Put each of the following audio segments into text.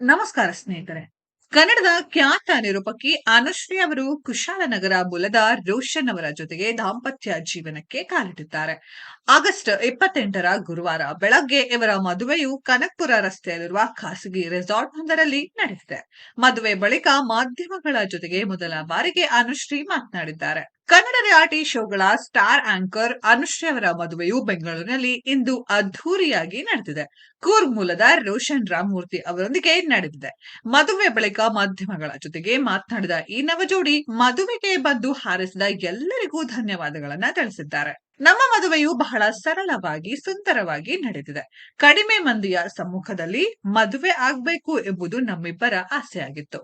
ನಮಸ್ಕಾರ ಸ್ನೇಹಿತರೆ. ಕನ್ನಡದ ಖ್ಯಾತ ನಿರೂಪಕಿ ಅನುಶ್ರೀ ಅವರು ಕುಶಾಲನಗರ ಮೂಲದ ರೋಷನ್ ಅವರ ಜೊತೆಗೆ ದಾಂಪತ್ಯ ಜೀವನಕ್ಕೆ ಕಾಲಿಟ್ಟಿದ್ದಾರೆ. ಆಗಸ್ಟ್ ಇಪ್ಪತ್ತೆಂಟರ ಗುರುವಾರ ಬೆಳಗ್ಗೆ ಇವರ ಮದುವೆಯು ಕನಕ್ಪುರ ರಸ್ತೆಯಲ್ಲಿರುವ ಖಾಸಗಿ ರೆಸಾರ್ಟ್ ಒಂದರಲ್ಲಿ ನಡೆದಿದೆ. ಮದುವೆ ಬಳಿಕ ಮಾಧ್ಯಮಗಳ ಜೊತೆಗೆ ಮೊದಲ ಬಾರಿಗೆ ಅನುಶ್ರೀ ಮಾತನಾಡಿದ್ದಾರೆ. ಕನ್ನಡ ರಿಯಾಲಿಟಿ ಶೋಗಳ ಸ್ಟಾರ್ ಆಂಕರ್ ಅನುಶ್ರೀ ಅವರ ಮದುವೆಯು ಬೆಂಗಳೂರಿನಲ್ಲಿ ಇಂದು ಅದ್ಧೂರಿಯಾಗಿ ನಡೆದಿದೆ. ಕೂರ್ಗ್ ಮೂಲದ ರೋಷನ್ ರಾಮಮೂರ್ತಿ ಅವರೊಂದಿಗೆ ನಡೆದಿದೆ. ಮದುವೆ ಬಳಿಕ ಮಾಧ್ಯಮಗಳ ಜೊತೆಗೆ ಮಾತನಾಡಿದ ಈ ನವಜೋಡಿ ಮದುವೆಗೆ ಬಂದು ಹಾರಿಸಿದ ಎಲ್ಲರಿಗೂ ಧನ್ಯವಾದಗಳನ್ನ ತಿಳಿಸಿದ್ದಾರೆ. ನಮ್ಮ ಮದುವೆಯು ಬಹಳ ಸರಳವಾಗಿ, ಸುಂದರವಾಗಿ ನಡೆದಿದೆ. ಕಡಿಮೆ ಮಂದಿಯ ಸಮ್ಮುಖದಲ್ಲಿ ಮದುವೆ ಆಗ್ಬೇಕು ಎಂಬುದು ನಮ್ಮಿಬ್ಬರ ಆಸೆಯಾಗಿತ್ತು.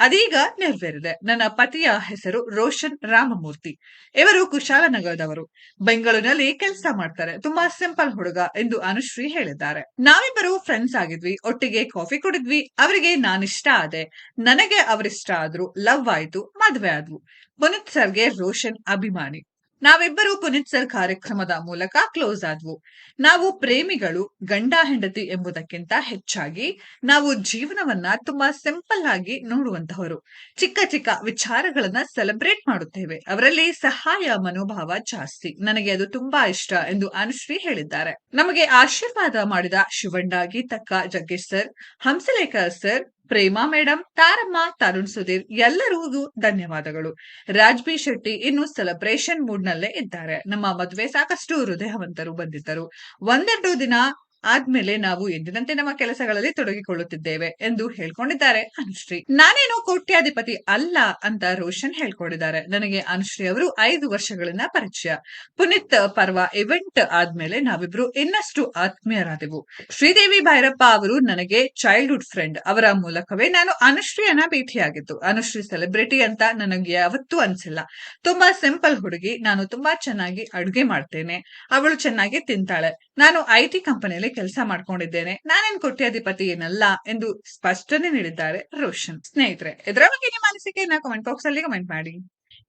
ಅದೀಗ ನೆರವೇರಿದೆ. ನನ್ನ ಪತಿಯ ಹೆಸರು ರೋಷನ್ ರಾಮಮೂರ್ತಿ. ಇವರು ಕುಶಾಲನಗರದವರು ಬೆಂಗಳೂರಿನಲ್ಲಿ ಕೆಲಸ ಮಾಡ್ತಾರೆ. ತುಂಬಾ ಸಿಂಪಲ್ ಹುಡುಗ ಎಂದು ಅನುಶ್ರೀ ಹೇಳಿದ್ದಾರೆ. ನಾವಿಬ್ಬರು ಫ್ರೆಂಡ್ಸ್ ಆಗಿದ್ವಿ. ಒಟ್ಟಿಗೆ ಕಾಫಿ ಕುಡಿದ್ವಿ. ಅವರಿಗೆ ನಾನಿಷ್ಟ ಆದೆ. ನನಗೆ ಅವರಿಷ್ಟ ಆದ್ರು ಲವ್ ಆಯ್ತು, ಮದ್ವೆ ಆದ್ವು. ಪುನೀತ್ ಸರ್ಗೆ ರೋಷನ್ ಅಭಿಮಾನಿ. ನಾವಿಬ್ಬರು ಪುನೀತ್ ಸರ್ ಕಾರ್ಯಕ್ರಮದ ಮೂಲಕ ಕ್ಲೋಸ್ ಆದ್ವು. ನಾವು ಪ್ರೇಮಿಗಳು, ಗಂಡ, ಹೆಂಡತಿ ಎಂಬುದಕ್ಕಿಂತ ಹೆಚ್ಚಾಗಿ ನಾವು ಜೀವನವನ್ನ ತುಂಬಾ ಸಿಂಪಲ್ ಆಗಿ ನೋಡುವಂತಹವರು. ಚಿಕ್ಕ ಚಿಕ್ಕ ವಿಚಾರಗಳನ್ನ ಸೆಲೆಬ್ರೇಟ್ ಮಾಡುತ್ತೇವೆ. ಅವರಲ್ಲಿ ಸಹಾಯ, ಮನೋಭಾವ ಜಾಸ್ತಿ. ನನಗೆ ಅದು ತುಂಬಾ ಇಷ್ಟ ಎಂದು ಅನುಶ್ರೀ ಹೇಳಿದ್ದಾರೆ. ನಮಗೆ ಆಶೀರ್ವಾದ ಮಾಡಿದ Shivanna, Geetakka, Jaggesh sir, Hamsalekha sir Prema madam Taramma, Tarun Sudhir, ಎಲ್ಲರಿಗೂ ಧನ್ಯವಾದಗಳು. ರಾಜ್ಬಿ ಶೆಟ್ಟಿ ಇನ್ನು ಸೆಲೆಬ್ರೇಷನ್ ಮೂಡ್ ನಲ್ಲೇ ಇದ್ದಾರೆ. ನಮ್ಮ ಮದುವೆ ಸಾಕಷ್ಟು ಹೃದಯವಂತರು ಬಂದಿದ್ದರು. ಒಂದೆರಡು ದಿನ ಆದ್ಮೇಲೆ ನಾವು ಎಂದಿನಂತೆ ನಮ್ಮ ಕೆಲಸಗಳಲ್ಲಿ ತೊಡಗಿಕೊಳ್ಳುತ್ತಿದ್ದೇವೆ ಎಂದು ಹೇಳ್ಕೊಂಡಿದ್ದಾರೆ ಅನುಶ್ರೀ. ನಾನೇನು ಕೋಟ್ಯಾಧಿಪತಿ ಅಲ್ಲ ಅಂತ ರೋಷನ್ ಹೇಳ್ಕೊಂಡಿದ್ದಾರೆ. ನನಗೆ ಅನುಶ್ರೀ ಅವರು ಐದು ವರ್ಷಗಳಿಂದ ಪರಿಚಯ. ಪುನೀತ್ ಪರ್ವ ಇವೆಂಟ್ ಆದ್ಮೇಲೆ ನಾವಿಬ್ರು ಇನ್ನಷ್ಟು ಆತ್ಮೀಯರಾದೆವು. ಶ್ರೀದೇವಿ ಭೈರಪ್ಪ ಅವರು ನನಗೆ ಚೈಲ್ಡ್ಹುಡ್ ಫ್ರೆಂಡ್ ಅವರ ಮೂಲಕವೇ ನಾನು ಅನುಶ್ರೀಯನ್ನ ಭೇಟಿಯಾಗಿದ್ದು. ಅನುಶ್ರೀ ಸೆಲೆಬ್ರಿಟಿ ಅಂತ ನನಗೆ ಯಾವತ್ತೂ ಅನ್ಸಿಲ್ಲ. ತುಂಬಾ ಸಿಂಪಲ್ ಹುಡುಗಿ. ನಾನು ತುಂಬಾ ಚೆನ್ನಾಗಿ ಅಡುಗೆ ಮಾಡ್ತೇನೆ. ಅವಳು ಚೆನ್ನಾಗಿ ತಿಂತಾಳೆ. ನಾನು ಐಟಿ ಕಂಪನಿಯಲ್ಲಿ ಕೆಲಸ ಮಾಡ್ಕೊಂಡಿದ್ದೇನೆ. ನಾನೇನ್ ಕೋಟ್ಯಾಧಿಪತಿ ಏನಲ್ಲ ಎಂದು ಸ್ಪಷ್ಟನೆ ನೀಡಿದ್ದಾರೆ ರೋಷನ್. ಸ್ನೇಹಿತರೆ, ಇದರ ಬಗ್ಗೆ ನಿಮ್ಮ ಅನಿಸಿಕೆಯನ್ನ ಕಮೆಂಟ್ ಬಾಕ್ಸ್ ಅಲ್ಲಿ ಕಮೆಂಟ್ ಮಾಡಿ.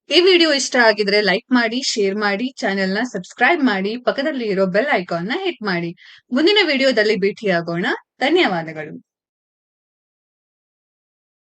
ಈ ವಿಡಿಯೋ ಇಷ್ಟ ಆಗಿದ್ರೆ ಲೈಕ್ ಮಾಡಿ ಶೇರ್ ಮಾಡಿ ಚಾನೆಲ್ನ ಸಬ್ಸ್ಕ್ರೈಬ್ ಮಾಡಿ ಪಕ್ಕದಲ್ಲಿ ಇರೋ ಬೆಲ್ ಐಕಾನ್ನ ಹಿಟ್ ಮಾಡಿ. ಮುಂದಿನ ವಿಡಿಯೋದಲ್ಲಿ ಭೇಟಿಯಾಗೋಣ. ಧನ್ಯವಾದಗಳು.